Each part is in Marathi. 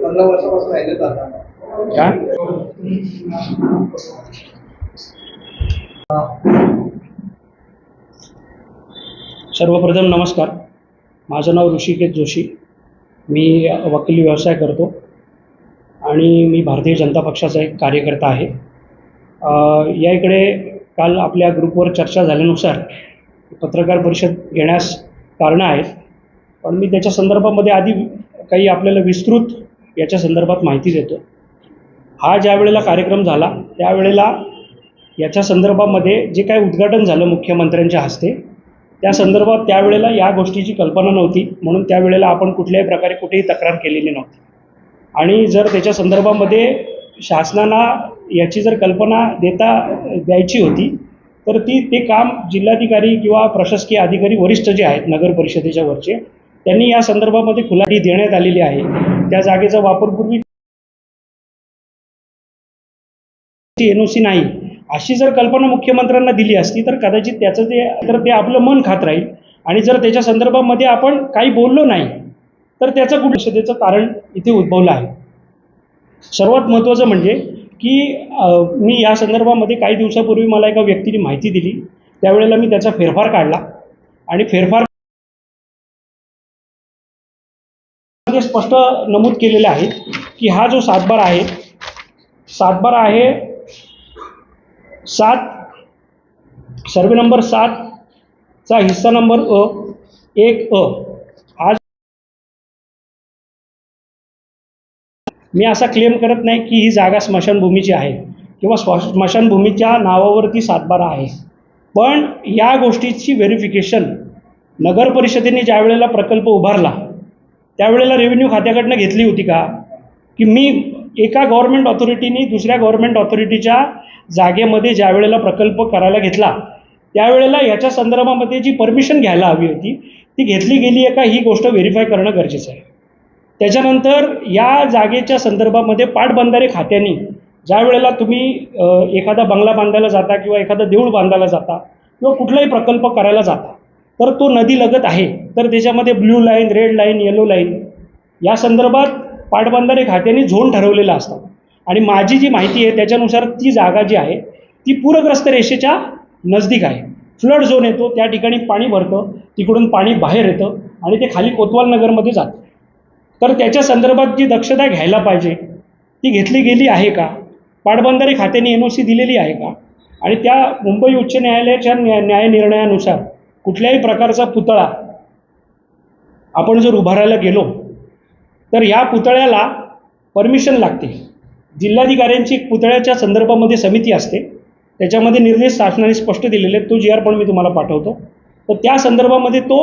पंधरा वर्षापासून राहिले जातात काय? सर्वप्रथम नमस्कार. माझं नाव ऋषिकेश जोशी. मी वकिली व्यवसाय करतो. आणि मी भारतीय जनता पक्षाचा एक कार्यकर्ता आहे. अ, या इकडे काल आपल्या ग्रुपवर चर्चा झाल्यानुसार पत्रकार परिषद घेण्यास कारणं आहेत. पण मी त्याच्या संदर्भामध्ये आधी काही आपल्याला विस्तृत याच्या संदर्भात माहिती देतो हा ज्या वेळेला कार्यक्रम झाला त्यावेळेला याच्या संदर्भामध्ये जे काही उद्घाटन झालं मुख्यमंत्र्यांच्या हस्ते त्या संदर्भात त्यावेळेला या गोष्टीची कल्पना नव्हती. म्हणून त्यावेळेला आपण कुठल्याही प्रकारे कुठेही तक्रार केलेली नव्हती. आणि जर त्याच्या संदर्भामध्ये शासनाला याची जर कल्पना देता द्यायची होती तर ती ते काम जिल्हाधिकारी किंवा प्रशासकीय अधिकारी वरिष्ठ जे आहेत नगर परिषदेच्या वरचे त्यांनी या संदर्भामध्ये खुलाटी देण्यात आलेली आहे. त्या जागेचा वापर पूर्वी एन ओ सी नाही. अशी जर कल्पना मुख्यमंत्र्यांना दिली असती तर कदाचित त्याचं ते तर ते आपलं मन खात राहील. आणि जर त्याच्या संदर्भामध्ये आपण काही बोललो नाही तर त्याचं कुठं परिषदेचं कारण इथे उद्भवलं आहे. सर्वात महत्त्वाचं म्हणजे की मी या संदर्भामध्ये काही दिवसापूर्वी मला एका व्यक्तीने माहिती दिली. त्यावेळेला मी त्याचा फेरफार काढला. आणि फेरफार स्पष्ट नमूद केलेलं आहे की हा जो सातबार आहे सातबार आहे सात सर्वे नंबर सातचा हिस्सा नंबर अ एक अ. मी असा क्लेम करत नाही की ही जागा स्मशानभूमीची आहे किंवा स्व स्मशानभूमीच्या नावावरती सातबारा आहे. पण या गोष्टीची व्हेरिफिकेशन नगर परिषदेने ज्या वेळेला प्रकल्प उभारला त्यावेळेला रेव्हेन्यू खात्याकडनं घेतली होती का? की मी एका गव्हर्मेंट ऑथॉरिटीने दुसऱ्या गव्हर्मेंट ऑथॉरिटीच्या जागेमध्ये ज्या वेळेला प्रकल्प करायला घेतला त्यावेळेला याच्या संदर्भामध्ये जी परमिशन घ्यायला हवी होती ती घेतली गेली आहे का? ही गोष्ट व्हेरीफाय करणं गरजेचं आहे. त्याच्यानंतर या जागेच्या संदर्भामध्ये पाटबंधारे खात्याने ज्या वेळेला तुम्ही एखादा बंगला बांधायला जाता किंवा एखादा देऊळ बांधायला जाता किंवा कुठलाही प्रकल्प करायला जाता तर तो नदी लगत आहे. तर त्याच्यामध्ये blue line red line yellow line या संदर्भात पाटबंधारे खात्याने झोन ठरवलेला असतात आणि माझी जी माहिती आहे त्याच्यानुसार ती जागा जी आहे ती पूरग्रस्त रेषेच्या नजदीक आहे. फ्लड झोन येतो त्या ठिकाणी पाणी भरतं तिकडून पाणी बाहेर येतं आणि ते खाली कोतवाल नगरमध्ये जातं. तर त्याच्या संदर्भात जी दक्षता घ्यायला पाहिजे ती घेतली गेली आहे का? पाटबंधारे खात्याने एन ओ सी दिलेली आहे का? आणि त्या मुंबई उच्च न्यायालयाच्या न्या न्याय निर्णयानुसार कुठल्याही प्रकारचा पुतळा आपण जर उभारायला गेलो तर या पुतळ्याला परमिशन लागते. जिल्हाधिकाऱ्यांची एक पुतळ्याच्या संदर्भामध्ये समिती असते. त्याच्यामध्ये निर्देश शासनाने स्पष्ट दिलेले आहेत. तो जी आर पण मी तुम्हाला पाठवतो. तर त्या संदर्भामध्ये तो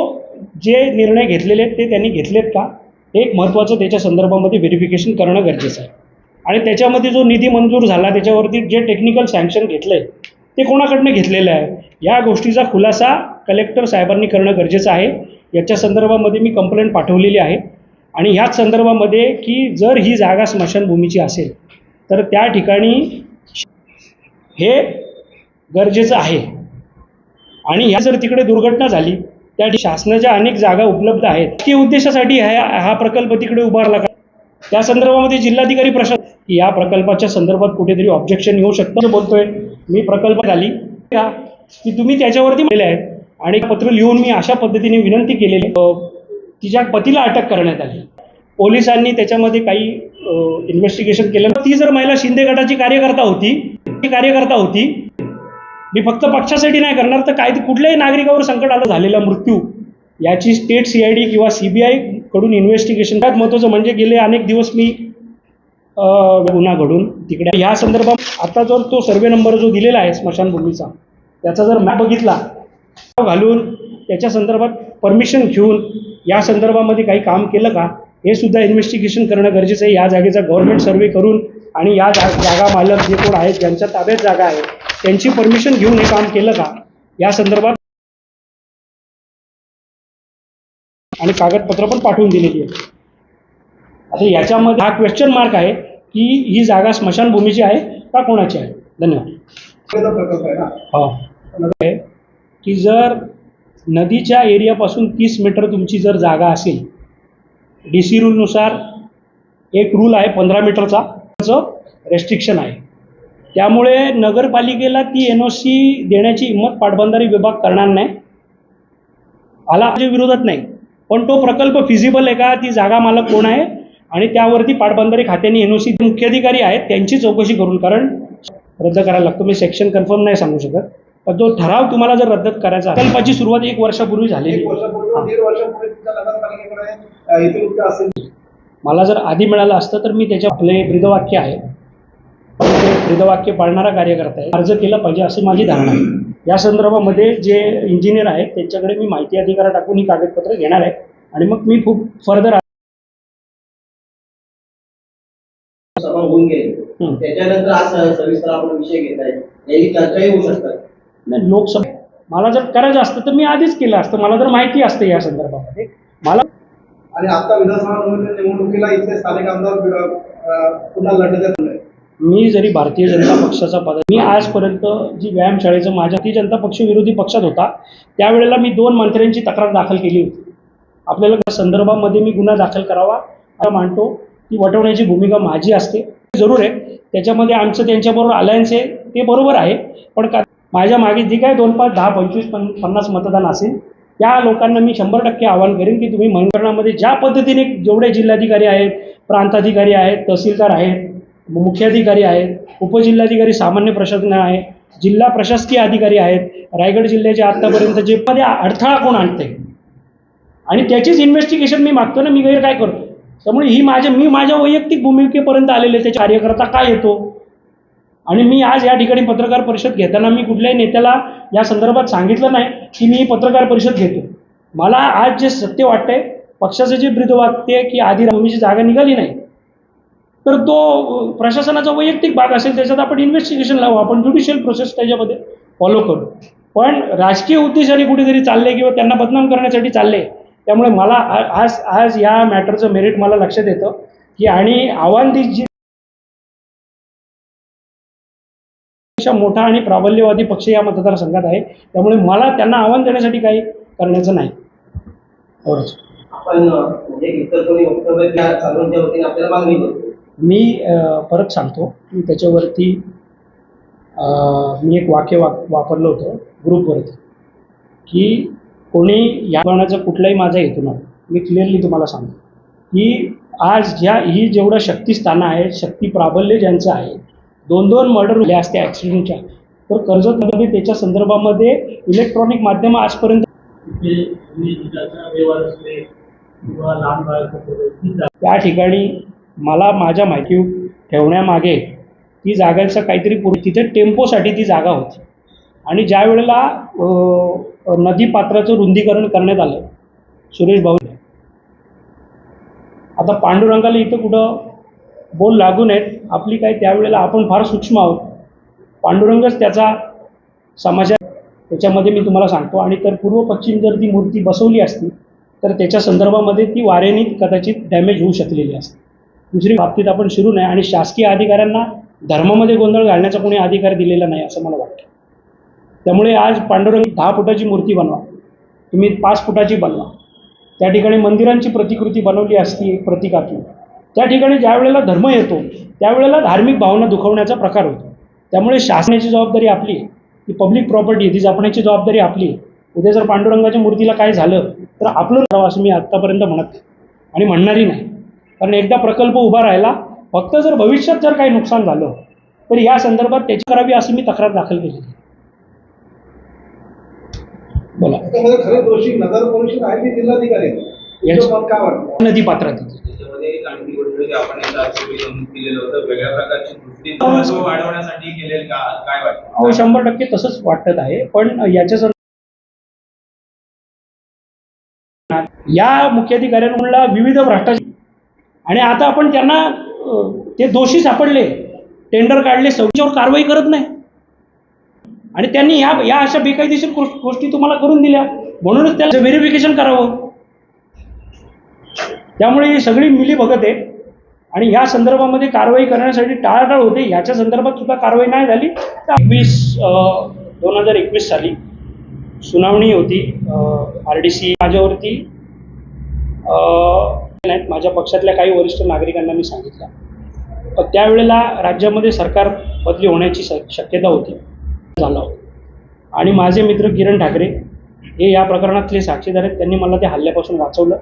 जे निर्णय घेतलेले आहेत ते त्यांनी घेतलेत का? एक महत्त्वाचं त्याच्या संदर्भामध्ये व्हेरिफिकेशन करणं गरजेचं आहे. आणि त्याच्यामध्ये जो निधी मंजूर झाला त्याच्यावरती जे टेक्निकल सँक्शन घेतलं आहे ते कोणाकडनं घेतलेलं आहे? या गोष्टीचा खुलासा कलेक्टर साहेबांनी करणं गरजेचं आहे. याच्या संदर्भामध्ये मी कंप्लेंट पाठवलेली आहे. आणि ह्याच संदर्भामध्ये की जर ही जागा स्मशानभूमीची असेल तर त्या ठिकाणी हे गरजेचं आहे. आणि ह्या जर तिकडे दुर्घटना झाली त्या शासनाच्या अनेक जागा उपलब्ध आहेत. की उद्देशासाठी हा हा प्रकल्प तिकडे उभारला का त्या संदर्भामध्ये जिल्हाधिकारी प्रशासन की या प्रकल्पाच्या संदर्भात कुठेतरी ऑब्जेक्शन येऊ शकतं बोलतोय. मी प्रकल्प झाली. का की तुम्ही त्याच्यावरती म्हणले आहे आणि पत्र लिहून मी अशा पद्धतीने विनंती केलेली तिच्या पतीला अटक करण्यात आली. पोलिसांनी त्याच्यामध्ये काही इन्व्हेस्टिगेशन केलं ती जर महिला शिंदे गटाची कार्यकर्ता होती ती कार्यकर्ता होती मी फक्त पक्षासाठी नाही करणार तर काय कुठल्याही नागरिकावर संकट आलं झालेला मृत्यू याची स्टेट सी आय डी किंवा सी बी आयकडून इन्व्हेस्टिगेशन त्यात महत्त्वाचं म्हणजे गेले अनेक दिवस मी अं, गुन्हा घडून तिकडे. ह्या संदर्भात आता जर तो सर्वे नंबर जो दिलेला आहे स्मशानभूमीचा त्याचा जर मॅप बघितला घालून त्याच्या संदर्भात परमिशन घेऊन या संदर्भामध्ये काही काम केलं का हे सुद्धा इन्व्हेस्टिगेशन करणं गरजेचं आहे. या जागेचा गव्हर्नमेंट सर्वे करून आणि या जा जागा मालक जे कोण आहेत ज्यांच्या ताब्यात जागा आहे त्यांची परमिशन घेऊन हे काम केलं का? या संदर्भात आणि कागदपत्र पण पाठवून दिलेली आहे आता याच्यामध्ये हा क्वेश्चन मार्क आहे की ही जागा स्मशानभूमीची आहे का कोणाची आहे? धन्यवाद. प्रकल्प आहे ना हो की जर नदीच्या एरियापासून तीस मीटर तुमची जर जागा असेल डी सी रूलनुसार एक रूल आहे पंधरा मीटरचा रेस्ट्रिक्शन आहे. त्यामुळे नगरपालिकेला ती एन ओ सी देण्याची हिंमत पाटबंधारे विभाग करणार नाही. आला विरोधात नाही. पण तो प्रकल्प फिजिबल आहे का ती जागा मालक कोण आहे? आणि त्यावरती पाटबंधारे खात्याने एन ओ सी मुख्याधिकारी आहेत त्यांची चौकशी करून कारण रद्द करायला लागतो. मी सेक्शन कन्फर्म नाही सांगू शकत. पण तो ठराव तुम्हाला जर रद्द करायचा प्रकल्पाची सुरुवात एक वर्षापूर्वी झालेली मला जर आधी मिळालं असतं तर मी त्याच्या आपले ब्रीदवाक्य आहे. ते ब्रीदवाक्य पाळणारा कार्यकर्ता आहे. अर्ज केला पाहिजे अशी माझी धारणा आहे. या संदर्भामध्ये जे इंजिनियर आहेत त्यांच्याकडे मी माहिती अधिकार टाकून ही कागदपत्र घेणार आहे. आणि मग मी खूप फर्दर सभा होऊन गेली. हं. त्याच्यानंतर आज सविस्तर आपण विषय घेत आहे. याची चर्चाही होऊ शकतात. नाही लोकसभा मला जर करायचं असतं तर मी आधीच केलं असतं. मला जर माहिती असतं या संदर्भामध्ये. मला आणि आता विधानसभा निवडणुकी- निवडणुकीला इथले स्थानिक आमदार पुन्हा लढत आहेत. मी जरी भारतीय जनता पक्षाचा पद मी आजपर्यंत जी व्यायामशाळेचं माझ्या भारतीय जनता पक्ष विरोधी पक्षात होता. त्यावेळेला मी दोन मंत्र्यांची तक्रार दाखल केली होती. आपल्याला त्या संदर्भामध्ये मी गुन्हा दाखल करावा हा मानतो. ती वटवण्याची भूमिका माझी असते. जरूर आहे. त्याच्यामध्ये आमचं त्यांच्याबरोबर अलायन्स आहे. ते बरोबर आहे. पण का माझ्या मागे जे काय दोन पाच दहा पंचवीस पन पन्नास मतदान असेल त्या लोकांना मी शंभर टक्के आवाहन करेन की तुम्ही मंत्रणा ज्या पद्धतीने जेवढे जिल्हाधिकारी आहेत प्रांताधिकारी आहेत तहसीलदार आहेत मुख्याधिकारी आहेत उपजिल्हाधिकारी सामान्य प्रशासन आहे जिल्हा प्रशासकीय अधिकारी आहेत रायगड जिल्ह्याचे आत्तापर्यंत जे मध्ये अडथळा कोण आणते आणि त्याचीच इन्व्हेस्टिगेशन मी मागतो ना मी गैर काय करतो. त्यामुळे ही माझ्या मी माझ्या वैयक्तिक भूमिकेपर्यंत आलेले त्याचे कार्यकर्ता काय येतो? आणि मी आज या ठिकाणी पत्रकार परिषद घेताना मी कुठल्याही नेत्याला या संदर्भात सांगितलं नाही की मी पत्रकार परिषद घेतो. मला आज जे सत्य वाटतंय पक्षाचं जे ब्रीदवाक्य वाटते की आधी रमीची जागा निघाली नाही तर तो प्रशासनाचा वैयक्तिक भाग असेल त्याच्यात आपण इन्व्हेस्टिगेशन लावू आपण ज्युडिशियल प्रोसेस त्याच्यामध्ये फॉलो करू. पण राजकीय उद्देशाने कुठेतरी चालले किंवा त्यांना बदनाम करण्यासाठी चालले त्यामुळे मला आज आज या मॅटरचं मेरिट मला लक्षात येतं की आणि आव्हान दी जी मोठा आणि प्राबल्यवादी पक्ष या मतदारसंघात आहे त्यामुळे मला त्यांना आव्हान देण्यासाठी काही करण्याचं नाही. एवढंच आपण म्हणजे इतर कोणी वक्तव्य वतीने आपल्याला मागणी करतो मी परत सांगतो की त्याच्यावरती मी एक वाक्य वा वापरलं होतं ग्रुपवरती की कोणी या करण्याचा कुठलाही माझा हेतू नव्हता मी क्लिअरली तुम्हाला सांगतो की आज ज्या ही जेवढं शक्तिस्थानं आहे शक्ती प्राबल्य ज्यांचं आहे दोन दोन मर्डर झाले असते ॲक्सिडेंटच्या तर कर्जतमध्ये त्याच्या संदर्भामध्ये इलेक्ट्रॉनिक माध्यम आजपर्यंत त्या ठिकाणी मला माझ्या माहिती ठेवण्यामागे ती जागांचं काहीतरी पूर्वी तिथे टेम्पोसाठी ती जागा होती. आणि ज्या वेळेला नदीपात्राचं रुंदीकरण करण्यात आलं सुरेश भाऊ. आता पांडुरंगाला इथं कुठं बोल लागू नयेत. आपली काय त्यावेळेला आपण फार सूक्ष्म आहोत. पांडुरंगच त्याचा समाजात त्याच्यामध्ये मी तुम्हाला सांगतो. आणि तर पूर्व पश्चिम जर ती मूर्ती बसवली असती तर त्याच्या संदर्भामध्ये ती वाऱ्याने कदाचित डॅमेज होऊ शकलेली असते. दुसरी बाबतीत आपण शिरू नये आणि शासकीय अधिकाऱ्यांना धर्मामध्ये गोंधळ घालण्याचा कोणी अधिकार दिलेला नाही असं मला वाटतं. त्यामुळे आज पांडुरंग दहा फुटाची मूर्ती बनवा. तुम्ही पाच फुटाची बनवा. त्या ठिकाणी मंदिरांची प्रतिकृती बनवली असती प्रतिकातून त्या ठिकाणी ज्या वेळेला धर्म येतो त्यावेळेला धार्मिक भावना दुखवण्याचा प्रकार होतो. त्यामुळे शासनाची जबाबदारी आपली आहे. ती पब्लिक प्रॉपर्टी ती जपण्याची जबाबदारी आपली आहे. उद्या जर पांडुरंगाच्या मूर्तीला काय झालं तर आपलं करावं असं मी आत्तापर्यंत म्हणत आणि म्हणणारही नाही. कारण एकदा प्रकल्प उभा राहिला फक्त जर भविष्यात जर काही नुकसान झालं तर या संदर्भात त्याची करावी अशी मी तक्रार दाखल केली. बोला. नदी पात्रात. अहो शंभर टक्के तसंच वाटत आहे पण याच्या या मुख्याधिकाऱ्यांना विविध भ्रष्टाचार आणि आता आपण त्यांना ते दोषी सापडले टेंडर काढले सौच्यावर कारवाई करत नाही. आणि त्यांनी ह्या या अशा बेकायदेशीर गोष्टी तुम्हाला करून दिल्या. म्हणूनच त्याला व्हेरिफिकेशन करावं. त्यामुळे ही सगळी मिली भगत आहे आणि ह्या संदर्भामध्ये कारवाई करण्यासाठी टाळाटाळ होते. ह्याच्या संदर्भात सुद्धा कारवाई नाही झाली. तर एकवीस दोन हजार एकवीस साली सुनावणी होती आर डी सी माझ्यावरती. नाहीत. माझ्या पक्षातल्या काही वरिष्ठ नागरिकांना मी सांगितलं. पण त्यावेळेला राज्यामध्ये सरकार बदली होण्याची शक्यता होती. झाला होता. आणि माझे मित्र किरण ठाकरे हे या प्रकरणातले साक्षीदार आहेत. त्यांनी मला त्या हल्ल्यापासून वाचवलं.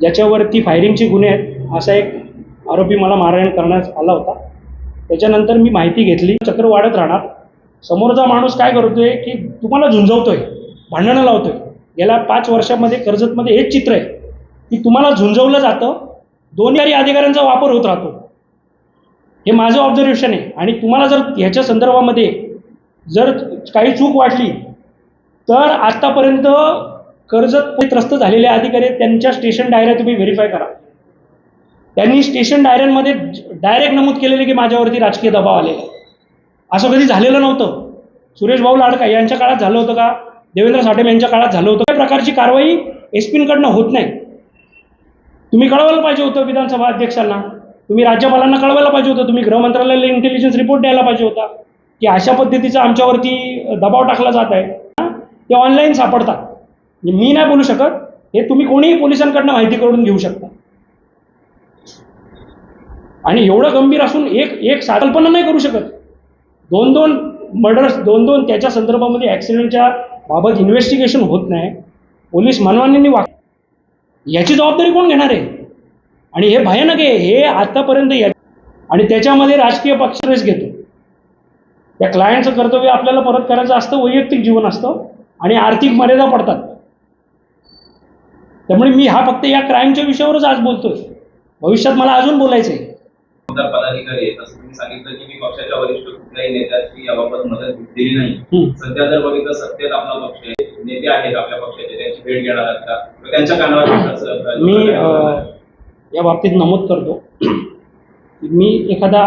ज्याच्यावरती फायरिंगचे गुन्हे आहेत असा एक आरोपी मला मारहाण करण्यात आला होता. त्याच्यानंतर मी माहिती घेतली. चक्र वाढत राहणार. समोरचा माणूस काय करतोय की तुम्हाला झुंजवतोय भांडणं लावतोय. गेल्या पाच वर्षामध्ये कर्जतमध्ये हेच चित्र आहे. की तुम्हाला झुंजवलं जातं दोन्ही अधिकाऱ्यांचा वापर होत राहतो. हे माझं ऑब्झर्वेशन आहे. आणि तुम्हाला जर ह्याच्या संदर्भामध्ये जर काही चूक वाटली तर आत्तापर्यंत कर्जत त्रस्त झालेले अधिकारी आहेत, त्यांच्या स्टेशन डायऱ्या तुम्ही व्हेरीफाय करा. त्यांनी स्टेशन डायऱ्यांमध्ये डायरेक्ट नमूद केलेले की माझ्यावरती राजकीय दबाव आलेला आहे. असं कधी झालेलं नव्हतं. सुरेश भाऊ लाडका यांच्या काळात झालं होतं का? देवेंद्र साठेम यांच्या काळात झालं होतं. काही प्रकारची कारवाई एस होत नाही. तुम्ही कळवायला पाहिजे होतं विधानसभा अध्यक्षांना. तुम्ही राज्यपालांना कळवायला पाहिजे होतं. तुम्ही गृहमंत्रालयाला इंटेलिजन्स रिपोर्ट द्यायला पाहिजे होता. की अशा पद्धतीचा आमच्यावरती दबाव टाकला जात आहे. हा? ते ऑनलाईन सापडतात. म्हणजे मी नाही बोलू शकत. हे तुम्ही कोणीही पोलिसांकडनं माहिती करून घेऊ शकता. आणि एवढं गंभीर असून एक एक साकल्पना नाही करू शकत. दोन दोन मर्डर्स दोन दोन त्याच्या संदर्भामध्ये ॲक्सिडेंटच्या बाबत इन्व्हेस्टिगेशन होत नाही. पोलीस मानवांनी वाग याची जबाबदारी कोण घेणार आहे? आणि हे भयानक आहे हे आतापर्यंत या आणि त्याच्यामध्ये राजकीय पक्ष रेस घेतो. त्या क्लायंटचं कर्तव्य आपल्याला परत करायचं असतं वैयक्तिक जीवन असतं आणि आर्थिक मर्यादा पडतात. त्यामुळे मी हा फक्त या क्राईमच्या विषयावरच आज बोलतोय. भविष्यात मला अजून बोलायचं आहे. पदाधिकारी सांगितलं की मी पक्षाच्या वरिष्ठ कुठल्याही नेत्याची याबाबत मदत दिली नाही. सध्या जर बघितलं सत्तेत आपला पक्ष आहे. नेते आहेत आपल्या पक्षाचे त्यांची भेट घेणार किंवा त्यांच्या कानावर मी या बाबतीत नमूद करतो. मी एखादा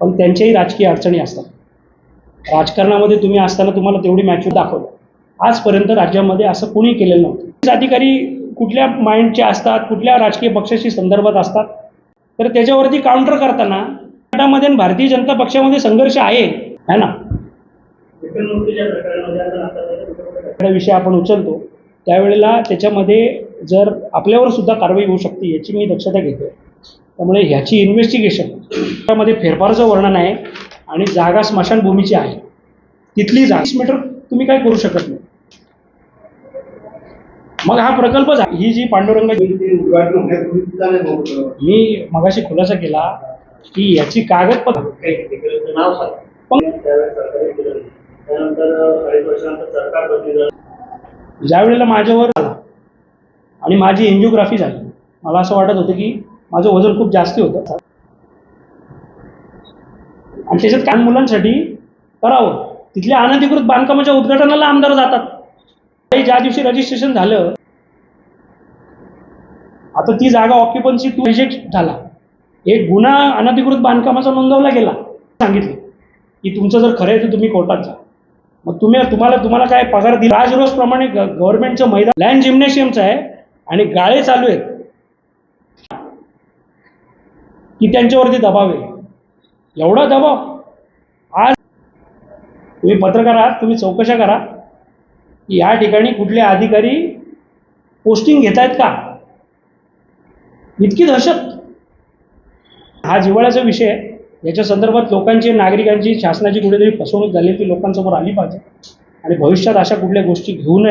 पण त्यांच्याही राजकीय अडचणी असतात. राजकारणामध्ये तुम्ही असताना तुम्हाला तेवढी मॅच्युर दाखवलं आजपर्यंत राज्यामध्ये असं कोणी केलेलं नव्हतं. अधिकारी कुठल्या माइंडचे असतात कुठल्या राजकीय पक्षाशी संदर्भात असतात तर त्याच्यावरती काउंटर करताना भारतीय जनता पक्षामध्ये संघर्ष आहे है ना? एखादा विषय आपण उचलतो. त्यावेळेला त्याच्यामध्ये जर आपल्यावर सुद्धा कारवाई होऊ शकते याची मी दक्षता घेतो त्यामुळे ह्याची इन्व्हेस्टिगेशन त्यामध्ये फेरफारचं वर्णन आहे आणि जागा स्मशानभूमीची आहे. तिथली जागा मीटर तुम्ही काय करू शकत नाही. मग हा प्रकल्प ही जी बघतो मी मगाशी खुलासा केला की याची कागदपत्र त्यानंतर वर्षानंतर सरकार बदली ज्या वेळेला माझ्यावर आला आणि माझी एन्जिओग्राफी झाली मला असं वाटत होतं की माझं वजन खूप जास्ती होतं. आणि त्याच्यात काही मुलांसाठी करावं. तिथल्या अनधिकृत बांधकामाच्या उद्घाटनाला आमदार जातात. काही ज्या दिवशी रजिस्ट्रेशन झालं आता ती जागा ऑक्युपन्सी टू रिजेक्ट झाला. एक गुन्हा अनधिकृत बांधकामाचा नोंदवला गेला. सांगितलं की तुमचं जर खरं आहे तर तुम्ही कोर्टात जा. मग तुम्ही तुम्हाला तुम्हाला काय पगार दिला? राजरोज प्रमाणे गव्हर्नमेंटचं मैदान लँड जिम्नॅशियमचं आहे आणि गाळे चालू आहेत. की त्यांच्यावरती दबाव आहे. एवढा दबाव? आज तुम्ही पत्रकार आहात तुम्ही चौकशा करा की या ठिकाणी कुठले अधिकारी पोस्टिंग घेत आहेत का? इतकी दहशत. हा जिव्हाळ्याचा विषय आहे. याच्या संदर्भात लोकांची नागरिकांची शासनाची कुठेतरी फसवणूक झाली ती लोकांसमोर आली पाहिजे. आणि भविष्यात अशा कुठल्या गोष्टी घेऊ नये.